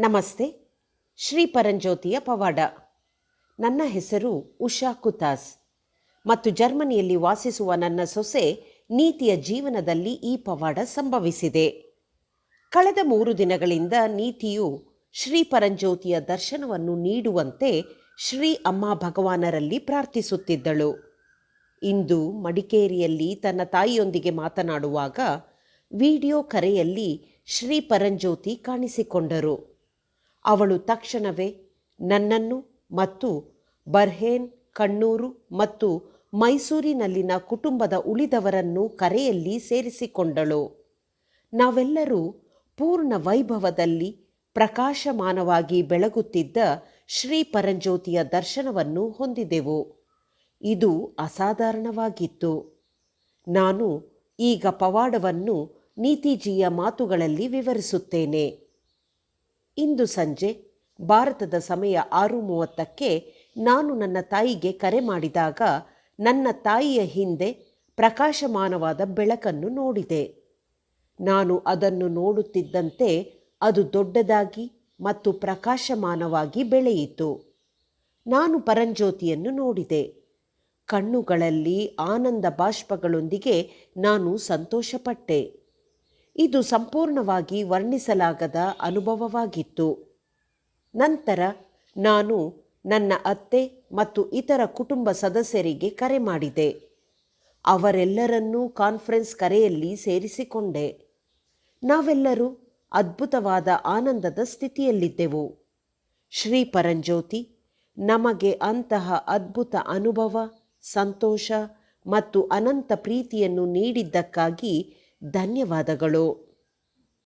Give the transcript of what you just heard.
ನಮಸ್ತೆ, ಶ್ರೀ ಪರಂಜ್ಯೋತಿಯ ಪವಾಡ. ನನ್ನ ಹೆಸರು ಉಷಾ ಕುತಾಸ್. ಮತ್ತು ಜರ್ಮನಿಯಲ್ಲಿ ವಾಸಿಸುವ ನನ್ನ ಸೊಸೆ ನೀತಿಯ ಜೀವನದಲ್ಲಿ ಈ ಪವಾಡ ಸಂಭವಿಸಿದೆ. ಕಳೆದ ಮೂರು ದಿನಗಳಿಂದ ನೀತಿಯು ಶ್ರೀ ಪರಂಜ್ಯೋತಿಯ ದರ್ಶನವನ್ನು ನೀಡುವಂತೆ ಶ್ರೀ ಅಮ್ಮ ಭಗವಾನರಲ್ಲಿ ಪ್ರಾರ್ಥಿಸುತ್ತಿದ್ದಳು. ಇಂದು ಮಡಿಕೇರಿಯಲ್ಲಿ ತನ್ನ ತಾಯಿಯೊಂದಿಗೆ ಮಾತನಾಡುವಾಗ ವಿಡಿಯೋ ಕರೆಯಲ್ಲಿ ಶ್ರೀ ಪರಂಜ್ಯೋತಿ ಕಾಣಿಸಿಕೊಂಡರು. ಅವಳು ತಕ್ಷಣವೇ ನನ್ನನ್ನು ಮತ್ತು ಬರ್ಹೇನ್, ಕಣ್ಣೂರು ಮತ್ತು ಮೈಸೂರಿನಲ್ಲಿನ ಕುಟುಂಬದ ಉಳಿದವರನ್ನು ಕರೆಯಲ್ಲಿ ಸೇರಿಸಿಕೊಂಡಳು. ನಾವೆಲ್ಲರೂ ಪೂರ್ಣ ವೈಭವದಲ್ಲಿ ಪ್ರಕಾಶಮಾನವಾಗಿ ಬೆಳಗುತ್ತಿದ್ದ ಶ್ರೀ ಪರಂಜ್ಯೋತಿಯ ದರ್ಶನವನ್ನು ಹೊಂದಿದೆವು. ಇದು ಅಸಾಧಾರಣವಾಗಿತ್ತು. ನಾನು ಈಗ ಪವಾಡವನ್ನು ನೀತಿಜಿಯ ಮಾತುಗಳಲ್ಲಿ ವಿವರಿಸುತ್ತೇನೆ. ಇಂದು ಸಂಜೆ, ಭಾರತದ ಸಮಯ ಆರು ಮೂವತ್ತಕ್ಕೆ ನಾನು ನನ್ನ ತಾಯಿಗೆ ಕರೆ ಮಾಡಿದಾಗ ನನ್ನ ತಾಯಿಯ ಹಿಂದೆ ಪ್ರಕಾಶಮಾನವಾದ ಬೆಳಕನ್ನು ನೋಡಿದೆ. ನಾನು ಅದನ್ನು ನೋಡುತ್ತಿದ್ದಂತೆ ಅದು ದೊಡ್ಡದಾಗಿ ಮತ್ತು ಪ್ರಕಾಶಮಾನವಾಗಿ ಬೆಳೆಯಿತು. ನಾನು ಪರಂಜ್ಯೋತಿಯನ್ನು ನೋಡಿದೆ. ಕಣ್ಣುಗಳಲ್ಲಿ ಆನಂದ ಬಾಷ್ಪಗಳೊಂದಿಗೆ ನಾನು ಸಂತೋಷಪಟ್ಟೆ. ಇದು ಸಂಪೂರ್ಣವಾಗಿ ವರ್ಣಿಸಲಾಗದ ಅನುಭವವಾಗಿತ್ತು. ನಂತರ ನಾನು ನನ್ನ ಅತ್ತೆ ಮತ್ತು ಇತರ ಕುಟುಂಬ ಸದಸ್ಯರಿಗೆ ಕರೆ ಮಾಡಿದೆ. ಅವರೆಲ್ಲರನ್ನೂ ಕಾನ್ಫರೆನ್ಸ್ ಕರೆಯಲ್ಲಿ ಸೇರಿಸಿಕೊಂಡೆ. ನಾವೆಲ್ಲರೂ ಅದ್ಭುತವಾದ ಆನಂದದ ಸ್ಥಿತಿಯಲ್ಲಿದ್ದೆವು. ಶ್ರೀ ಪರಂಜ್ಯೋತಿ, ನಮಗೆ ಅಂತಹ ಅದ್ಭುತ ಅನುಭವ, ಸಂತೋಷ ಮತ್ತು ಅನಂತ ಪ್ರೀತಿಯನ್ನು ನೀಡಿದ್ದಕ್ಕಾಗಿ ಧನ್ಯವಾದಗಳು.